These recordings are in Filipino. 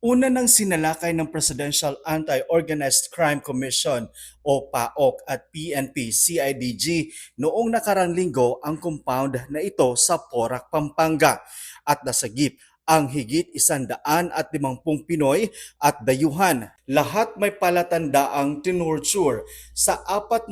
Una nang sinalakay ng Presidential Anti-Organized Crime Commission o PAOK at PNP CIDG noong nakarang linggo ang compound na ito sa Porac, Pampanga at nasagip ang higit isandaan at limampung Pinoy at dayuhan. Lahat may palatandaang tinurture sa 46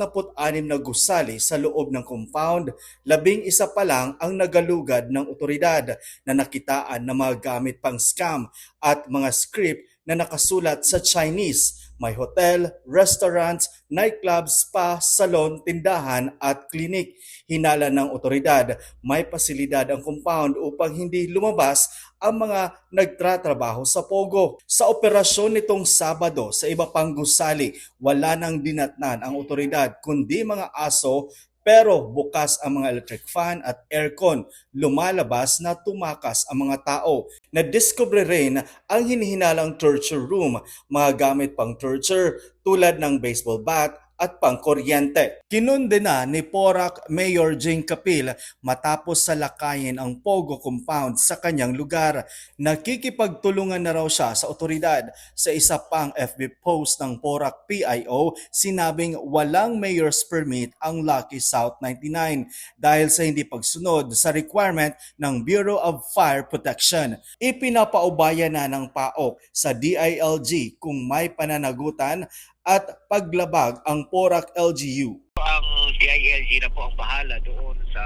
na gusali sa loob ng compound, labing isa pa lang ang nagalugad ng otoridad na nakitaan na mga gamit pang scam at mga script na nakasulat sa Chinese. May hotel, restaurants, nightclub, spa, salon, tindahan at klinik. Hinala ng otoridad, may pasilidad ang compound upang hindi lumabas ang mga nagtratrabaho sa Pogo. Sa operasyon nitong Sabado sa iba pang gusali, wala nang dinatnan ang otoridad kundi mga aso pero bukas ang mga electric fan at aircon, lumalabas na tumakas ang mga tao. Nadiskubre rin ang hinihinalang torture room, mga gamit pang torture tulad ng baseball bat at pangkuryente. Kinunde na ni Porac Mayor Jing Kapil matapos salakayin ang Pogo compound sa kanyang lugar. Nakikipagtulungan na raw siya sa otoridad. Sa isa pang FB post ng Porac PIO, sinabing walang mayor's permit ang Lucky South 99 dahil sa hindi pagsunod sa requirement ng Bureau of Fire Protection. Ipinapaubaya na ng PAOK sa DILG kung may pananagutan at paglabag ang Porac LGU. ang DILG na po ang bahala doon sa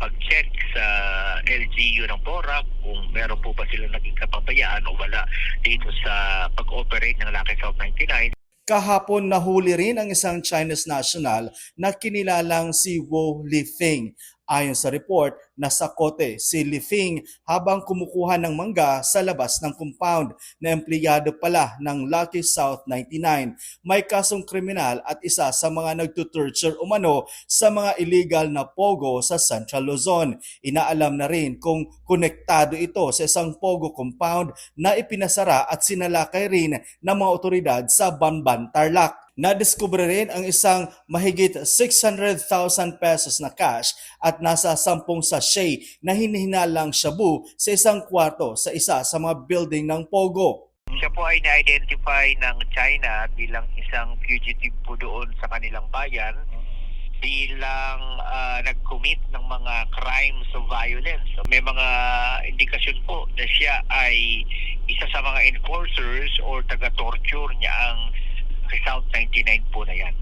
pag-check sa LGU ng PORAC kung meron po ba sila naging kapabayaan o wala dito sa pag-operate ng Lucky South 99. Kahapon nahuli rin ang isang Chinese national na kinilalang si Wu Lifeng. Ayon sa report, nasa kote si Lifeng habang kumukuha ng mangga sa labas ng compound na empleyado pala ng Lucky South 99. May kasong kriminal at isa sa mga nagtutorture umano sa mga illegal na pogo sa Central Luzon. Inaalam na rin kung konektado ito sa isang pogo compound na ipinasara at sinalakay rin ng mga otoridad sa Banban, Tarlac. Nadiskubre rin ang isang mahigit 600,000 pesos na cash at nasa 10 sachet na hinihinalang shabu sa isang kwarto sa isa sa mga building ng Pogo. Siya po ay na-identify ng China bilang isang fugitive po doon sa kanilang bayan bilang ah, nag-commit ng mga crimes of violence. So, may mga indikasyon po na siya ay isa sa mga enforcers or taga-torture niya ang South 99 po na yan.